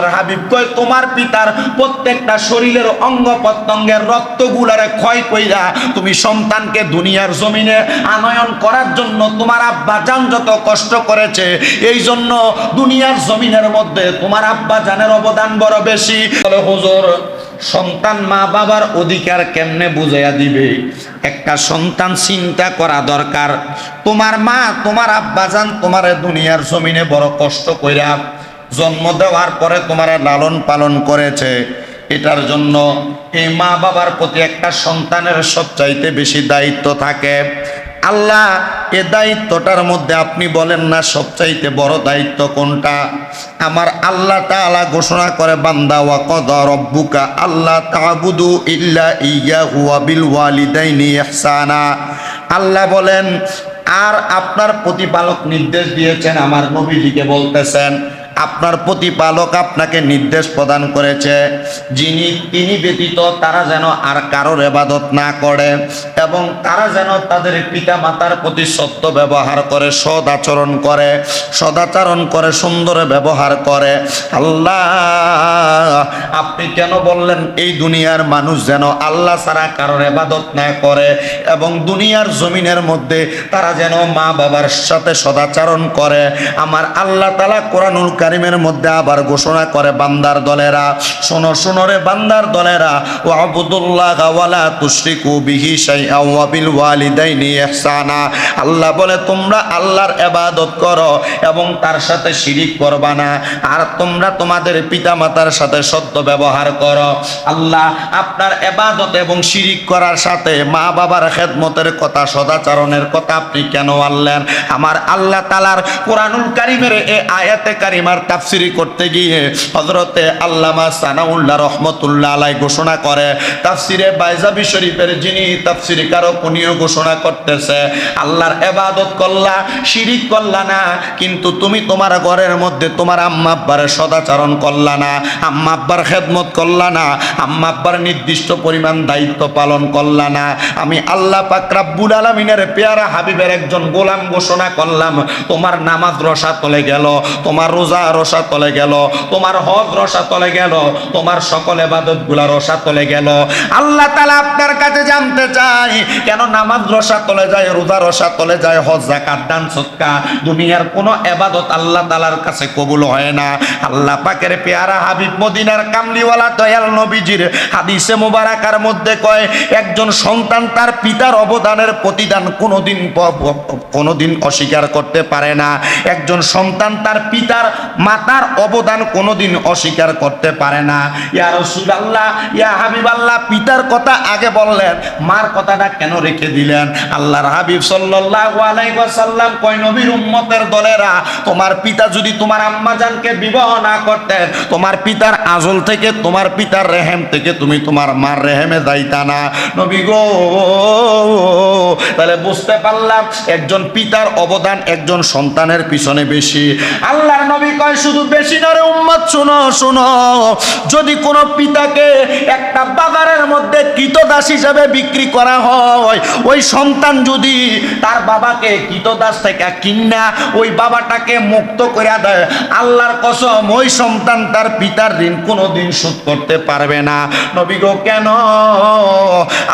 আল্লাহর হাবিব কয়, তোমার পিতার প্রত্যেকটা শরীরের অঙ্গ প্রত্যঙ্গের রক্তগুলারে ক্ষয় কইরা তুমি সন্তানকে দুনিয়ার জমিনে আনয়ন করার জন্য তোমার আব্বা জান যত কষ্ট করেছে, এই জন্য দুনিয়ার জমিনের মধ্যে তোমার আব্বা জানের অবদান বড় বেশি। বলে, হুজুর, সন্তান মা বাবার অধিকার কেমনে বুঝাইয়া দিবে? একটা সন্তান চিন্তা করা দরকার। তোমার মা, তোমার আব্বা জান তোমার দুনিয়ার জমিনে বড় কষ্ট কইরা জন্ম দেওয়ার পরে তোমার লালন পালন করেছে। এটার জন্য এই মা বাবার প্রতি একটা সন্তানের সবচাইতে বেশি দায়িত্ব থাকে। আল্লাহ এ দায়িত্বটার মধ্যে আপনি বলেন না সবচাইতে বড় দায়িত্ব কোনটা? আমার আল্লাহ তাআলা ঘোষণা করে, বান্দা ওয়া কদা রব্বুকা আল্লাহ তা'বুদু ইল্লা ইয়া ওয়া বিল ওয়ালিদাইনি ইহসানা। আল্লাহ বলেন, আর আপনার প্রতিপালক নির্দেশ দিয়েছেন, আমার নবীজিকে বলতেছেন। আপনার প্রতিপালক আপনাকে নির্দেশ প্রদান করেছে। যিনি, তিনি ব্যতীত তারা যেন আর কারোর এবাদত না করে এবং তারা যেন তাদের পিতা মাতার প্রতি সত্য ব্যবহার করে সদ আচরণ করে সদাচরণ করে, সুন্দর ব্যবহার করে। আল্লাহ, আপনি কেন বললেন এই দুনিয়ার মানুষ যেন আল্লাহ ছাড়া কারোর এবাদত না করে এবং দুনিয়ার জমিনের মধ্যে তারা যেন মা বাবার সাথে সদাচরণ করে? আমার আল্লাহ তালা কোরআনুল কারিমের মধ্যে আবার ঘোষণা করে বান্দার দলেরা, শোনো শোনো রে বান্দার দলেরা ও আবুদুল্লাহ ওয়ালা তুশরিকু বিহি শাইআ ওয়া বিল ওয়ালিদাইনি ইহসানা। আল্লাহ বলে, তোমরা আল্লাহর ইবাদত করো এবং তার সাথে শিরিক করবা না। আর তোমরা তোমাদের পিতামাতার সাথে সত্য ব্যবহার করো। আল্লাহ আপনার ইবাদত এবং শিরিক করার সাথে মা বাবার খেদমতের কথা, সদাচরণের কথা আপনি কেন আনলেন আমার আল্লাহ তালার কোরআনুল কারিমের এ আয়াতে কারিমার তাফসিরি করতে গিয়ে হজরতে আল্লামা সানাউল্লাহ রহমতুল্লাহ আলাই ঘোষণা করে। তাফসিরে বাইজাবি শরীফের যিনি তাফসিরি কারক, উনিও ঘোষণা করতেছে, আল্লাহর এবাদত করলা, শিরিক করলা না, কিন্তু তুমি তোমার ঘরের মধ্যে তোমার আম্মা আব্বার সদাচরণ করলা না, আম্মা আব্বার খেদমত করলা না, আম্মা আব্বার নির্দিষ্ট পরিমাণ দায়িত্ব পালন করলা না। আমি আল্লাহ পাক রাব্বুল আলামিনের পেয়ারা হাবিবের একজন গোলাম ঘোষণা করলাম, তোমার নামাজ রসা তলে গেল, তোমার রোজা রসা তলে গেল, তোমার হজ রসা তলে গেল, তোমার সকল এবাদতগুলা রসা তলে গেল। আল্লাহ তালা আপনার কাছে জানতে চাই, কেন নামাজ রসা তলে যায়, রোজা রসা তলে যায়, হজ জাকাত দান, সৎকা, দুনিয়ার কোনো এবাদত আল্লাহ তালার কাছে কবুল হয় না। আল্লাহ পাকের পেয়ারা হাবিব মদিনার কামলিওয়ালা দয়াল নবীজির হাদিসে মুবারাকার মধ্যে কয়, একজন সন্তান তার পিতার অবদানের প্রতিদান কোনোদিন কোনোদিন অস্বীকার করতে পারে না। একজন সন্তান তার পিতার মাতার অবদান কোনোদিন অস্বীকার করতে পারে না। ইয়া রাসূলুল্লাহ, ইয়া হাবিবাল্লাহ, পিতার কথা আগে বললেন, মার কথাটা কেন রেখে দিলেন? আল্লাহর হাবিব সাল্লাল্লাহু কয়, নবীর উম্মতের দলেরা, তোমার পিতা যদি তোমার আম্মাজানকে বিবাহ না করতেন, তোমার পিতার আজল থেকে, তোমার পিতার রেহেম থেকে তুমি তোমার মার রেহেমে যাইতা না। নবী গো, তাহলে বুঝতে পারলাম, একজন পিতার অবদান একজন সন্তানের পিছনে বেশি। আল্লাহর নবী কয় শুধু বেশি নরে উম্মত, শুনো শুনো। যদি কোনো পিতাকে একটা বাজারের মধ্যে কৃতদাস হিসেবে বিক্রি করা হয়, ওই সন্তান যদি তার বাবাকে কৃতদাস থেকে কিনা, ওই বাবাটাকে মুক্ত করে দেয়, আল্লাহর কসম, ওই সন্তান তার পিতার ঋণ কোনোদিন শোধ করতে পারবে না। নবী গো, কেন?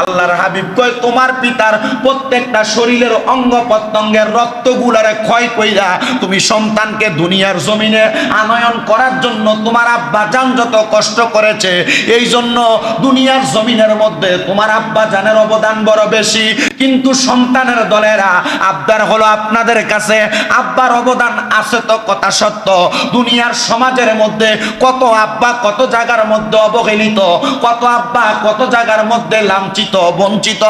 আল্লাহর হাবিব কয়, তোমার পিতার প্রত্যেকটা শরীরের অঙ্গ প্রত্যঙ্গের রক্তগুলারে ক্ষয় কইরা তুমি সন্তানকে দুনিয়ার জমিনে আনয়ন করার জন্য তোমার আব্বা জান যত কষ্ট করেছে এই জন্য দুনিয়ার জমিনের মধ্যে তোমার আব্বা জানের অবদান বড় বেশি। কিন্তু সন্তানের দলেরা, আব্বার হলো আপনাদের কাছে, আব্বার অবদান আছে তো কথা সত্য। দুনিয়ার সমাজের মধ্যে কত আব্বা কত জায়গার মধ্যে অবহেলিত, কত আব্বা কত জায়গার মধ্যে লাঞ্ছিত, বঞ্চিত।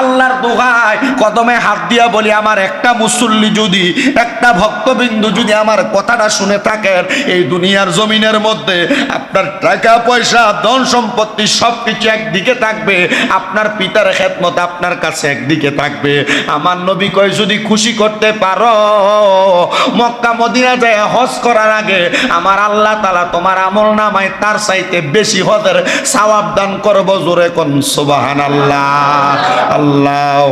আল্লাহর দোহায় কদমে হাত দিয়া বলি, আমার একটা মুসল্লি যদি, একটা ভক্তবিন্দু যদি আমার কথাটা শুনে থাকেন, এই দুনিয়ার জমিনের মধ্যে আপনার টাকা, পয়সা, ধন সম্পত্তি সব কিছু একদিকে থাকবে, আপনার পিতার খেদমত আপনার কাছে একদিকে থাকবে। আমার নবী কয়, যদি খুশি করতে পারো, মক্কা, মদিনা যায় হজ করার আগে আমার আল্লাহ তালা তোমার আমল নামায় তার চাইতে বেশি হদের সওয়াব দান করব জোরে কোন সুবাহান আল্লাহ আল্লাহ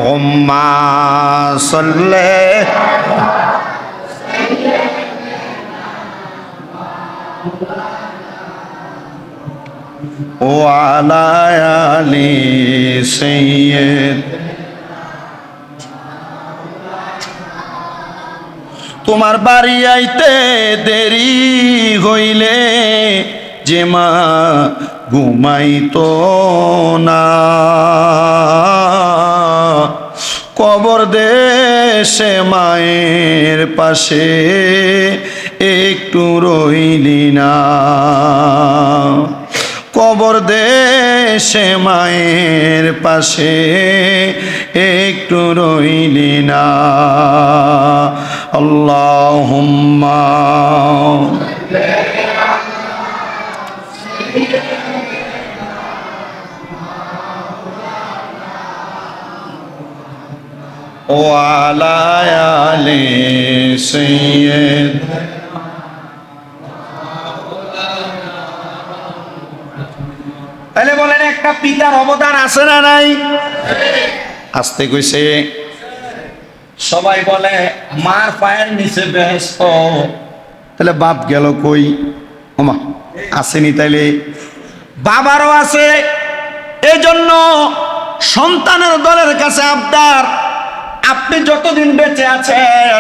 সাল্লে وعلى آل سيد তোমার বাড়ি আইতে দেরি হইলে যে মা ঘুমাইতো না কবর দেশে মায়ের পাশে একটু রইলি না। কবর দেশে মায়ের পাশে একটু রইলি না। আল্লাহ ও আলায়ালে সৈয়দ। পিতার অবদান আছে না নাই? আসতে কইছে সবাই বলে মার পায়ের নিচে বেহেস্ত তাহলে বাপ গেল কই? ওমা আসেনি তাইলে? বাবারও আছে। এই জন্য সন্তানের দলের কাছে আবদার আপনি যতদিন বেঁচে আছেন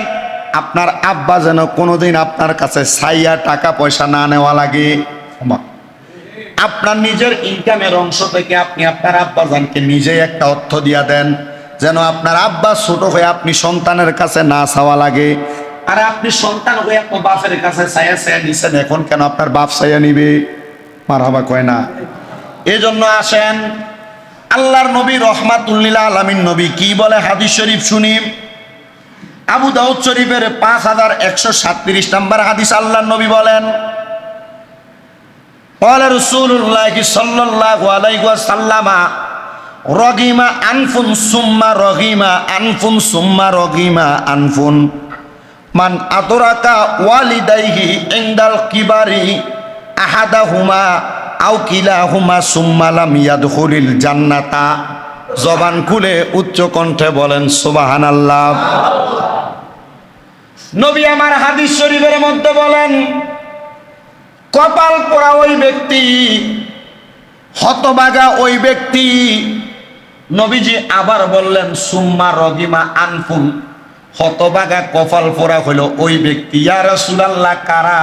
আপনার আব্বা যেন কোনোদিন আপনার কাছে সাইয়া টাকা পয়সা না নেওয়া লাগে। ওমা আপনার নিজের ইনকামের অংশ থেকে আপনি আপনার আব্বাজানকে নিজেই একটা অর্থ দিয়া দেন। যেন আপনার আব্বা ছোট হয়ে আপনি সন্তানের কাছে না চাওয়া লাগে। আর আপনি সন্তান হয়ে আপনার বাপের কাছে ছায়া ছায়া নিছেন, এখন কেন আপনার বাপ ছায়া নিবে? মার হাবা কয় না। এজন্য আসেন, আল্লাহর নবী রহমাতুল্লিলা আলমিন নবী কি বলে হাদিস শরীফ শুনি? আবু দাউদ শরীফের পাঁচ হাজার একশো সাতত্রিশ নম্বর হাদিস আল্লাহর নবী বলেন قال رسول الله صلى الله عليه وسلم رغم أنف ثم رغم أنف ثم رغم أنف من أدرك والديه عند الكبر أحدهما أو كلاهما ثم لم يدخل الجنة জবান খুলে উচ্চ কণ্ঠে বলেন সুবাহান আল্লাহ নবী আমার হাদিস শরীফের মধ্যে বলেন কপাল পোড়া ওই ব্যক্তি, হতবাগা ওই ব্যক্তি। নবীজি আবার বললেন, সুম্মা রগিমা আনফুল হতবাগা কপাল পোড়া হইল ওই ব্যক্তি। ইয়া রাসূলুল্লাহ, কারা?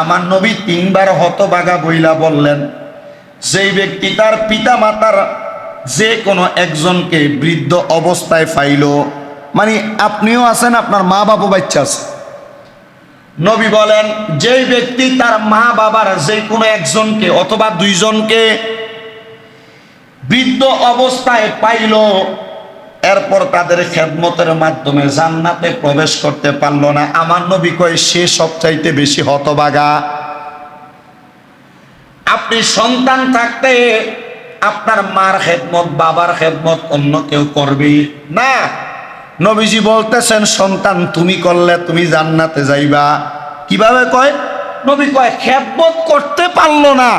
আমার নবী তিনবার হতবাগা বইলা বললেন, যেই ব্যক্তি তার পিতা মাতার যে কোনো একজনকে বৃদ্ধ অবস্থায় পাইল মানে আপনিও আছেন, আপনার মা বাবা বাচ্চা আছে। নবী বলেন, যেই ব্যক্তি তার মা বাবার যে কোনো একজনকে অথবা দুইজনকে বৃদ্ধ অবস্থায় পাইল, এরপর তাদের খেদমতের মাধ্যমে জান্নাতে প্রবেশ করতে পারল না। আমার নবী কয়, সে সবচাইতে বেশি হতবাগা। আপনি সন্তান থাকতে আপনার মার খেদমত, বাবার খেদমত অন্য কেউ করবে না। নবীজি বলতেছেন সন্তান তুমি করলে তুমি জান্নাতে যাইবা। কীভাবে কয়? নবী কয় খেদমত করতে পারল না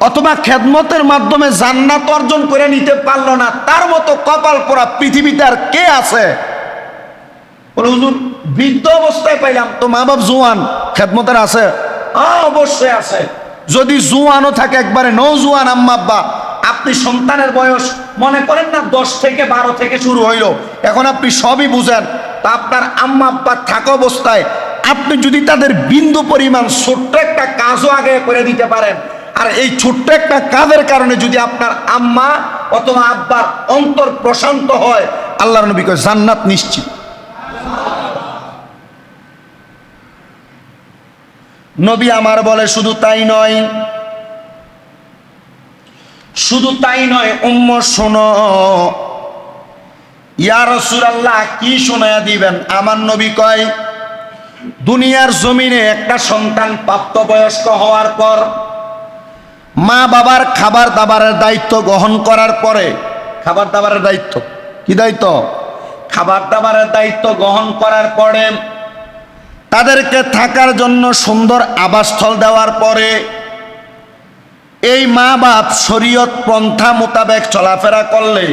অথবা খেদমতের মাধ্যমে জান্নাত অর্জন করে নিতে পারল না। তার মতো কপাল পোড়া পৃথিবীতে আর কে আছে? বৃদ্ধ অবস্থায় পাইলাম তো মা বাপ জুয়ান খেদমতের আছে? হ্যাঁ, অবশ্যই আছে। যদি জুয়ানও থাকে একবারে নৌ জুয়ান আম্মা আব্বা আপনি সন্তানের বয়স মনে করেন না, দশ থেকে বারো থেকে শুরু হইল। এখন আপনি সবই বুঝেন। তা আপনার আম্মা আব্বা থাকা অবস্থায় আপনি যদি তাদের বিন্দু পরিমাণ ছোট্ট একটা কাজও আগে করে দিতে পারেন। আর এই ছোট্ট একটা কাজের কারণে যদি আপনার আম্মা অথবা আব্বার অন্তর প্রশান্ত হয়, আল্লাহর নবী কয়, জান্নাত নিশ্চিত। নবী আমার বলে, শুধু তাই নয় শুধু তাই নয়, উম্ম, শোনো। ইয়া রাসূলুল্লাহ, কি শোনায়া দিবেন? আমার নবী কয়, দুনিয়ার জমিনে একটা সন্তান প্রাপ্তবয়স্ক হওয়ার পর, মা বাবার খাবার দাবারের দায়িত্ব গ্রহণ করার পরে খাবার দাবারের দায়িত্ব, কি দায়িত্ব? খাবার দাবারের দায়িত্ব গ্রহণ করার পরে, তাদেরকে থাকার জন্য সুন্দর আবাসস্থল দেওয়ার পরে এই মা বাপ শরীয়ত পন্থা মোতাবেক চলাফেরা করলে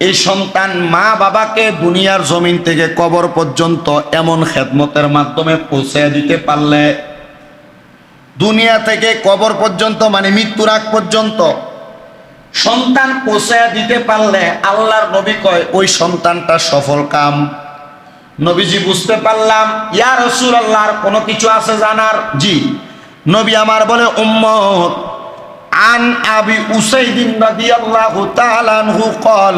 এই সন্তান মা বাবাকে দুনিয়ার জমিন থেকে কবর পর্যন্ত এমন খেদমতের মাধ্যমে পৌঁছে দিতে পারলে দুনিয়া থেকে কবর পর্যন্ত মানে মৃত্যুর আগ পর্যন্ত সন্তান পৌঁছায় দিতে পারলে আল্লাহর নবী কয়, ওই সন্তানটা সফল কাম। নবীজি বুঝতে পারলাম, ইয়া রসুল আল্লাহর কোনো কিছু আছে জানার? জি। নবী আমার বলে উম্মত আন আবি উসাইদিন রাদিয়াল্লাহু তাআলা আনহু কল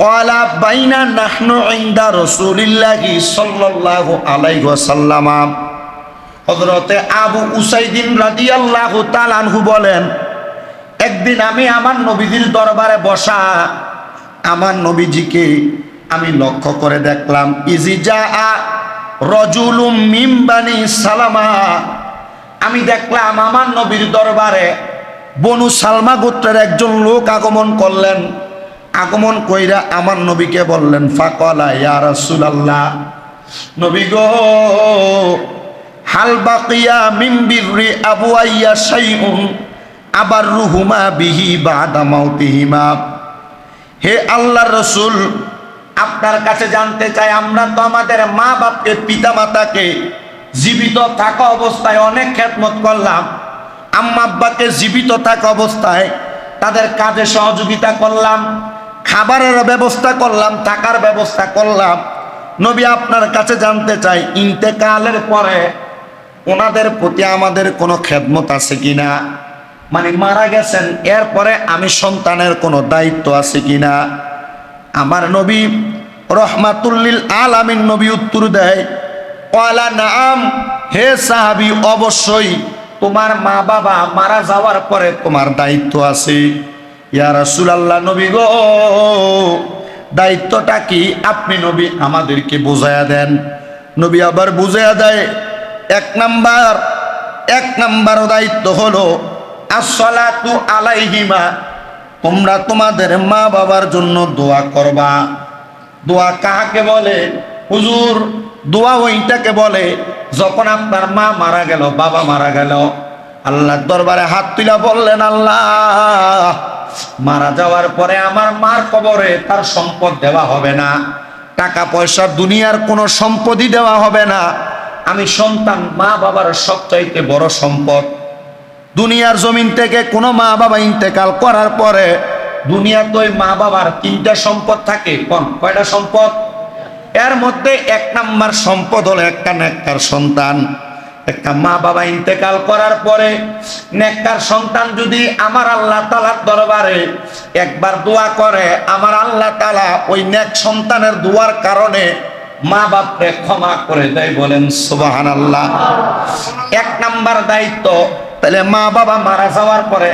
قال بين نحن عند رسول الله صلى الله عليه وسلم হযরতে আবু উসাইদিন রাদিয়াল্লাহু তাআলা আনহু বলেন একদিন আমি আমার নবীজির দরবারে বসা আমার নবীজিকে আমি লক্ষ্য করে দেখলাম ইজিজা রজুলুম মিমবানি সালামা আমি দেখলাম আমার নবীর দরবারে বনু সালমা গোত্রের একজন লোক আগমন করলেন। আগমন কইরা আমার নবীকে বললেন, ফাকলা ইয়া রাসূলুল্লাহ। নবী গো আবার রুহুমা বিহি হে আপনার কাছে জানতে চাই, আমরা তো আমাদের মা বাপকে পিতা মাতাকে জীবিত থাকা অবস্থায় অনেক খেদমত করলাম। আম্মা আব্বাকে জীবিত থাকা অবস্থায় তাদের কাজে সহযোগিতা করলাম, খাবারের ব্যবস্থা করলাম, থাকার ব্যবস্থা করলাম। নবী আপনার কাছে জানতে চাই, ইন্তেকালের পরে ওনাদের প্রতি আমাদের কোনো খেদমত আছে কিনা? মানে মারা গেছেন, এরপরে আমি সন্তানের কোনো দায়িত্ব আছে কিনা? আমার নবী রহমাতুল্লিল আল আমিন নবী উত্তর দেয় কয়লা, নাম, হে সাহাবি, অবশ্যই তোমার মা বাবা মারা যাওয়ার পরে তোমার দায়িত্ব আছে। ইয়া রাসূলুল্লাহ, নবী গো, দায়িত্বটা কি? আপনি নবী আমাদেরকে বুঝায়া দেন। নবী আবার বুঝায়া দেয়, এক নাম্বার এক নাম্বার দায়িত্ব হলো, আসসালাতু আলাইহিমা, তোমরা তোমাদের মা বাবার জন্য দোয়া করবা। দোয়া কাহাকে বলে? হুজুর দোয়া ওইটাকে বলে, যখন আপনার মা মারা গেল, বাবা মারা গেল, আল্লাহর দরবারে হাত তুলা বললেন, আল্লাহ, মারা যাওয়ার পরে আমার মার কবরে তার সম্পদ দেওয়া হবে না। টাকা পয়সা দুনিয়ার কোনো সম্পদই দেওয়া হবে না। আমি সন্তান, মা বাবার সবচাইতে বড় সম্পদ। দুনিয়ার জমিন থেকে কোনো মা বাবা ইন্তেকাল করার পরে দুনিয়াতে মা বাবার তিনটা সম্পদ থাকে। কোন? কয়টা সম্পদ? এর মধ্যে এক নাম্বার সম্পদ হলো একটা নেককার সন্তান। একটা মা বাবা ইন্তেকাল করার পরে নেককার সন্তান যদি আমার আল্লাহ তালার দরবারে একবার দোয়া করে, আমার আল্লাহ তালা ওই নেক সন্তানের দোয়ার কারণে মা বাপরে ক্ষমা করে দেয় বলেন সুবাহান আল্লাহ এক নাম্বার দায়িত্ব, তাহলে মা বাবা মারা যাওয়ার পরে